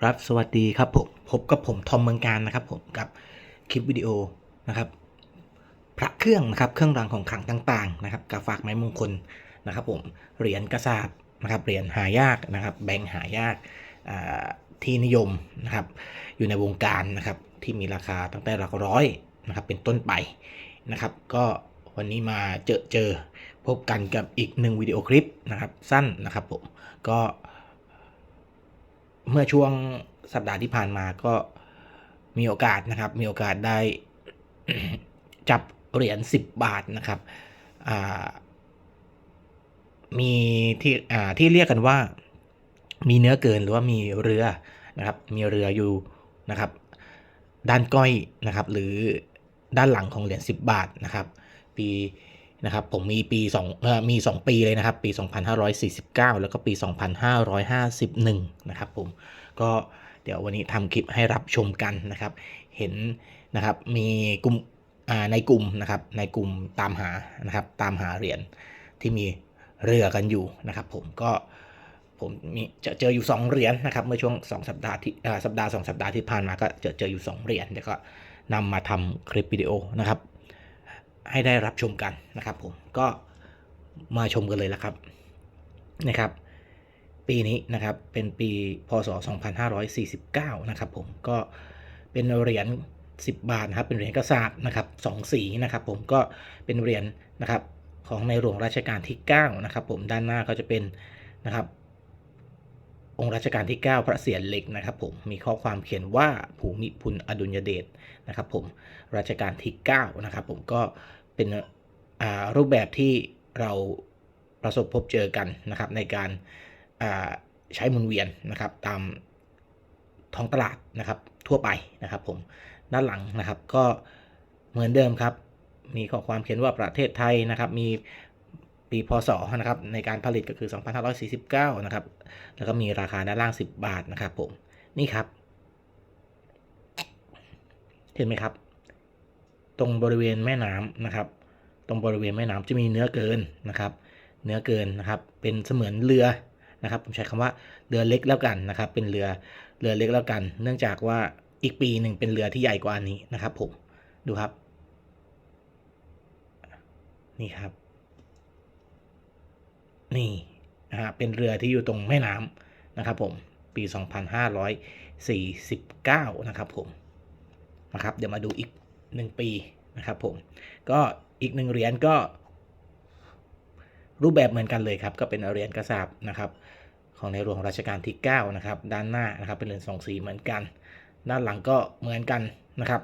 ครับสวัสดีครับผมพบกับผมทอมเมืองการนะครับผมกับคลิปวิดีโอนะครับ พระเครื่องนะครับเครื่องรางของขลังต่างๆนะครับกับฝากไม้มงคลนะครับผมเหรียญกระสาบนะครับเหรียญหายากนะครับแบงหายากที่นิยมนะครับอยู่ในวงการนะครับที่มีราคาตั้งแต่หลักร้อยนะครับเป็นต้นไปนะครับ ก็วันนี้มาเจอเจอพบกันกับอีกหนึ่งวิดีโอคลิปนะครับสั้นนะครับผมก็ เมื่อช่วงสัปดาห์ที่ผ่านมาก็มีโอกาสนะครับ มีโอกาสได้จับเหรียญ10 บาทนะครับมีที่ที่เรียกกันว่ามีเนื้อเกินหรือว่ามีเรือนะครับ มีเรืออยู่นะครับ ด้านก้อยนะครับ หรือด้านหลังของเหรียญ10 บาทนะครับ ปี นะครับผมมีปี2เอ่อมี 2 ปีเลยนะครับ ปี 2549 แล้วก็ปี 2551 นะครับผมก็เดี๋ยววันนี้ทำคลิปให้รับชมกันนะครับ เห็นนะครับมีกลุ่มในกลุ่มนะครับในกลุ่มตามหานะครับตามหาเหรียญที่มีเรือกันอยู่นะครับ ผมก็ผมมีจะเจออยู่ 2 เหรียญนะครับเมื่อช่วง 2 สัปดาห์ที่สัปดาห์ 2 สัปดาห์ที่ผ่านมาก็เจอเจออยู่ 2 เหรียญเดี๋ยวก็นำมาทำคลิปวิดีโอนะครับ ให้ได้รับชมกันนะครับผมก็มาชมกันเลยละครับนะครับ ปีนี้นะครับเป็นปีพศ 2549 นะครับผมก็เป็นเหรียญ10 บาทนะครับเป็นเหรียญกระสาบนะครับสองสีนะครับผมก็เป็นเหรียญนะครับของในหลวงรัชกาลที่ 9 นะครับผมด้านหน้าก็จะเป็นนะครับ องค์รัชกาลที่ 9 พระเศียรเหล็กนะครับผมมีข้อความเขียนว่าภูมิพุลอดุลยเดชนะครับผมรัชกาลที่9นะครับผมก็เป็นรูปแบบที่เราประสบพบเจอกันนะครับในการใช้หมุนเวียนนะครับตามท้องตลาดนะครับทั่วไปนะครับผมด้านหลังนะครับก็เหมือนเดิมครับ มีข้อความเขียนว่าประเทศไทยนะครับ มี ปีพศนะครับในการผลิตก็คือ 2549 นะครับ แล้วก็มีราคาด้านล่าง 10 บาทนะครับผม นี่ครับ เห็นไหมครับ ตรงบริเวณแม่น้ำนะครับ ตรงบริเวณแม่น้ำจะมีเนื้อเกินนะครับ เนื้อเกินนะครับ เป็นเสมือนเรือนะครับ ผมใช้คำว่าเรือเล็กแล้วกันนะครับ เป็นเรือเรือเล็กแล้วกัน เนื่องจากว่าอีกปีหนึ่งเป็นเรือที่ใหญ่กว่านี้นะครับ ผม ดูครับ นี่ครับ นี่นะฮะเป็นเรือที่อยู่ตรงแม่น้ำนะครับผมปี 2549 นะครับผมนะครับเดี๋ยวมาดูอีกหนึ่งปีนะครับผมก็อีกหนึ่งเหรียญก็รูปแบบเหมือนกันเลยครับ ก็เป็นเหรียญกระสาบนะครับ ของในหลวงรัชกาลที่ 9 นะครับ ด้านหน้านะครับเป็นเหรียญสองสีเหมือนกัน ด้านหลังก็เหมือนกันนะครับ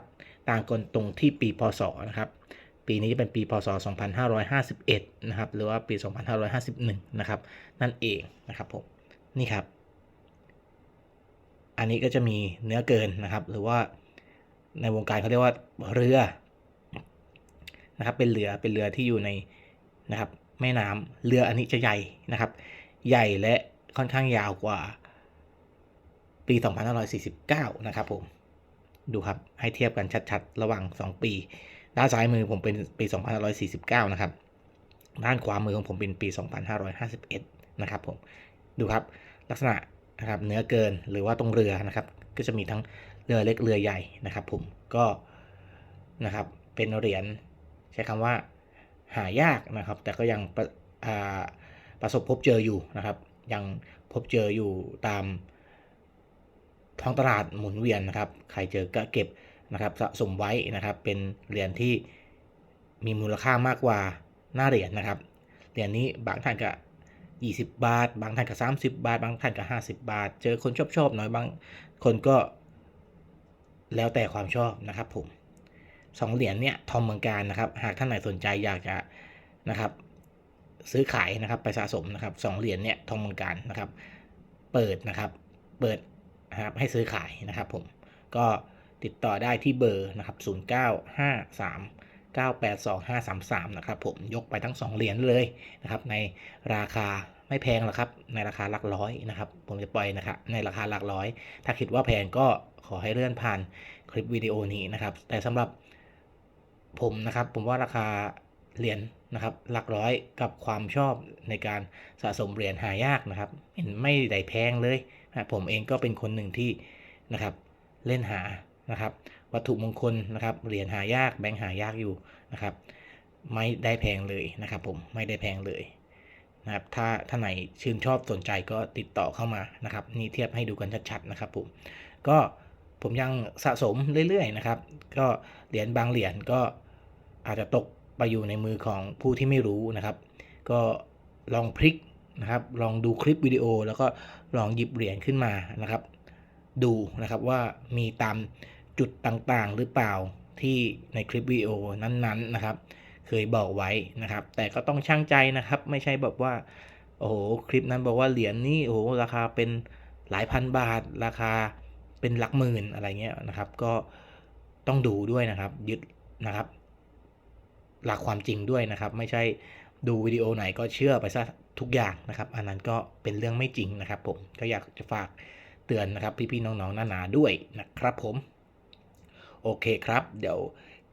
ต่างกันตรงที่ปีพศนะครับ ปีนี้จะเป็นปีพศ 2551 นะครับ หรือว่าปี 2551 นะครับ นั่นเองนะครับผม นี่ครับ อันนี้ก็จะมีเนื้อเกินนะครับ หรือว่าในวงการเขาเรียกว่าเรือนะครับ เป็นเรือ เป็นเรือที่อยู่ในนะครับ แม่น้ำเรืออันนี้จะใหญ่นะครับ ใหญ่และค่อนข้างยาวกว่าปี 2549 นะครับผม ดูครับ ให้เทียบกันชัดๆ ระหว่าง 2 ปี ด้านซ้ายมือผมเป็นปี 2549 นะครับ ด้านขวามือของผมเป็นปี 2551 นะครับผม ดูครับ ลักษณะนะครับเนื้อเกินหรือว่าตรงเรือนะครับ ก็จะมีทั้งเรือเล็กเรือใหญ่นะครับ ผม ก็นะครับ เป็นเหรียญใช้คำว่าหายากนะครับ แต่ก็ยังประประสบพบเจออยู่นะครับ ยังพบเจออยู่ตามท้องตลาดหมุนเวียนนะครับ ใครเจอก็เก็บ นะครับสะสมไว้นะครับ เป็นเหรียญที่มีมูลค่ามากกว่าหน้าเหรียญนะครับ เหรียญนี้บางท่านก็20 บาท บางท่านก็30 บาท บางท่านก็50 บาท เจอคนชอบชอบหน่อยบางคนก็แล้วแต่ความชอบนะครับผมสองเหรียญเนี่ยทอมเมืองการนะครับ หากท่านไหนสนใจอยากจะนะครับซื้อขายนะครับไปสะสมนะครับสองเหรียญเนี่ยทองเมืองการนะครับ เปิดนะครับ เปิดนะครับให้ซื้อขายนะครับผมก็ ติดต่อได้ที่เบอร์นะครับ 0953 982533 นะครับผมยกไปทั้ง 2 เหรียญเลยนะครับในราคาไม่แพงหรอกครับ ในราคาหลักร้อยนะครับ ผมจะปล่อยนะครับในราคาหลักร้อย ถ้าคิดว่าแพงก็ขอให้เลื่อนผ่านคลิปวิดีโอนี้นะครับ แต่สำหรับผมนะครับ ผมว่าราคาเหรียญนะครับ หลักร้อยกับความชอบในการสะสมเหรียญหายากนะครับเห็นไม่ได้แพงเลยนะผมเองก็เป็นคนหนึ่งที่นะครับ เล่นหา นะครับ วัตถุมงคลนะครับ เหรียญหายากแบงค์หายากอยู่นะครับ ไม่ได้แพงเลยนะครับผมไม่ได้แพงเลยนะครับถ้าท่านไหนชื่นชอบสนใจก็ติดต่อเข้ามานะครับ นี่เทียบให้ดูกันชัดๆนะครับผมก็ผมยังสะสมเรื่อยๆนะครับ ก็เหรียญบางเหรียญก็อาจจะตกไปอยู่ในมือของผู้ที่ไม่รู้นะครับ ก็ลองพลิกนะครับลองดูคลิปวิดีโอแล้วก็ลองหยิบเหรียญขึ้นมานะครับ ดูนะครับว่ามีตาม จุดต่างๆ หรือเปล่าที่ในคลิปวิดีโอนั้นๆนะครับ เคยบอกไว้นะครับ แต่ก็ต้องช่างใจนะครับ ไม่ใช่แบบว่า โอ้โห คลิปนั้นบอกว่าเหรียญนี่โอ้โหราคาเป็นหลายพันบาท ราคาเป็นหลักหมื่นอะไรเงี้ยนะครับ ก็ต้องดูด้วยนะครับยึดนะครับ หลักความจริงด้วยนะครับ ไม่ใช่ดูวิดีโอไหนก็เชื่อไปซะทุกอย่างนะครับ อันนั้นก็เป็นเรื่องไม่จริงนะครับ ผมก็อยากจะฝากเตือนนะครับ พี่ๆน้องๆหนาๆด้วยนะครับผม โอเคครับ เดี๋ยว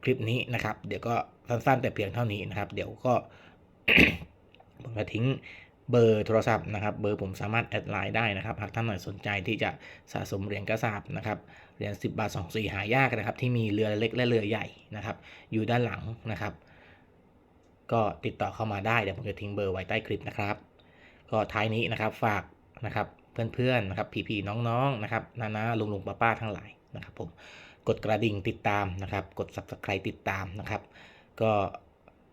คลิปนี้นะครับ เดี๋ยวก็สั้นๆ แต่เพียงเท่านี้นะครับ เดี๋ยวก็ผมจะทิ้งเบอร์โทรศัพท์นะครับ เบอร์ผมสามารถแอดไลน์ได้นะครับ หากท่านไหนสนใจที่จะสะสมเหรียญกระสาบนะครับ เหรียญ10 บาท 2 สีหายากนะครับ ที่มีเรือเล็กและเรือใหญ่นะครับ อยู่ด้านหลังนะครับ ก็ติดต่อเข้ามาได้ เดี๋ยวผมจะทิ้งเบอร์ไว้ใต้คลิปนะครับ ก็ท้ายนี้นะครับฝากนะครับเพื่อนๆนะครับพี่ๆน้องๆนะครับนาๆลุงๆป้าๆทั้งหลายนะครับผม กดกระดิ่งติดตามนะครับ กด subscribe ติดตามนะครับ ก็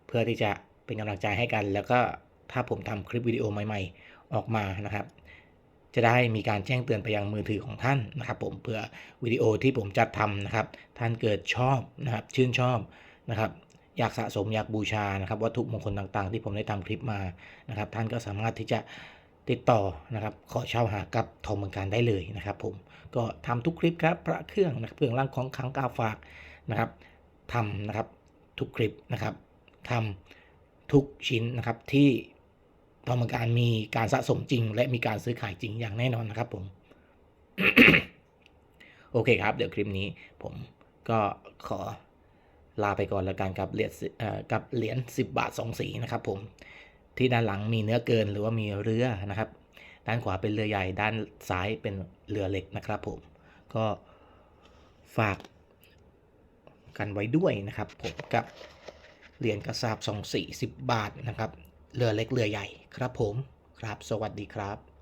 เพื่อที่จะเป็นกำลังใจให้กัน แล้วก็ถ้าผมทำคลิปวิดีโอใหม่ ๆ ออกมานะครับ จะได้มีการแจ้งเตือนไปยังมือถือของท่านนะครับผมเพื่อวิดีโอที่ผมจัดทำนะครับ ท่านเกิดชอบนะครับ ชื่นชอบนะครับอยากสะสมอยากบูชานะครับวัตถุมงคลต่างๆ ที่ผมได้ทำคลิปมานะครับ ท่านก็สามารถที่จะ ติดต่อนะครับขอเช่าหากับทองเมืองการได้เลยนะครับผมก็ทำทุกคลิปครับพระเครื่องนะครับเครื่องร่างของขังกาฝากนะครับทำนะครับทุกคลิปนะครับทำทุกชิ้นนะครับที่ทองเมืองการมีการสะสมจริง และมีการซื้อขายจริงอย่างแน่นอนนะครับผมโอเคครับ เดี๋ยวคลิปนี้ผมก็ขอลาไปก่อนแล้วกันกับเหรียญเอ่อกับเหรียญ10 บาท 2 สีนะครับผม ที่ด้านหลังมีเนื้อเกินหรือว่ามีเรือนะครับ ด้านขวาเป็นเรือใหญ่ ด้านซ้ายเป็นเรือเล็กนะครับผม ก็ฝากกันไว้ด้วยนะครับผมกับเหรียญกระสาบ2 4 10บาทนะครับ เรือเล็กเรือใหญ่ครับผม ครับ สวัสดีครับ